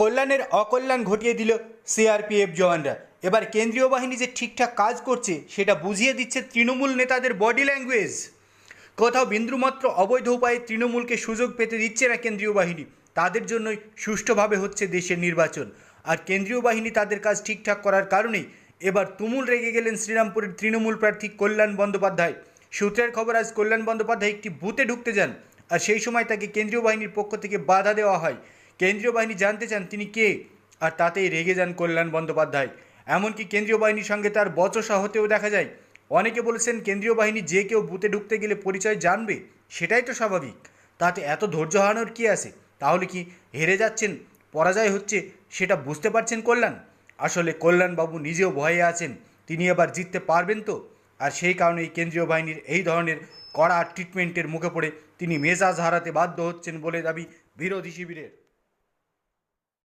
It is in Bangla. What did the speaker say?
কল্যাণের অকল্যাণ ঘটিয়ে দিল সিআরপিএফ জওয়ানরা। এবার কেন্দ্রীয় বাহিনী যে ঠিকঠাক কাজ করছে, সেটা বুঝিয়ে দিচ্ছে তৃণমূল নেতাদের বডি ল্যাঙ্গুয়েজ। কোথাও বিন্দুমাত্র অবৈধ উপায়ে তৃণমূলকে সুযোগ পেতে দিচ্ছে না কেন্দ্রীয় বাহিনী, তাদের জন্যই সুষ্ঠুভাবে হচ্ছে দেশের নির্বাচন। আর কেন্দ্রীয় বাহিনী তাদের কাজ ঠিকঠাক করার কারণেই এবার তুমুল রেগে গেলেন শ্রীরামপুরের তৃণমূল প্রার্থী কল্যাণ বন্দ্যোপাধ্যায়। সূত্রের খবর, আজ কল্যাণ বন্দ্যোপাধ্যায় একটি বুথে ঢুকতে যান, আর সেই সময় তাকে কেন্দ্রীয় বাহিনীর পক্ষ থেকে বাধা দেওয়া হয়। কেন্দ্রীয় বাহিনী জানতে চান তিনি কে, আর তাতেই রেগে যান কল্যাণ বন্দ্যোপাধ্যায়। এমনকি কেন্দ্রীয় বাহিনীর সঙ্গে তার বচসা হতেও দেখা যায়। অনেকে বলেছেন কেন্দ্রীয় বাহিনী যে কেউ বুথে ঢুকতে গেলে পরিচয় জানবে, সেটাই তো স্বাভাবিক। তাতে এত ধৈর্য হারানোর কী আছে? তাহলে কি হেরে যাচ্ছেন, পরাজয় হচ্ছে, সেটা বুঝতে পারছেন কল্যাণ? আসলে কল্যাণবাবু নিজেও ভয়ে আছেন, তিনি এবার জিততে পারবেন তো? আর সেই কারণেই কেন্দ্রীয় বাহিনীর এই ধরনের কড়া ট্রিটমেন্টের মুখে পড়ে তিনি মেজাজ হারাতে বাধ্য হচ্ছেন বলে দাবি বিরোধী শিবিরের।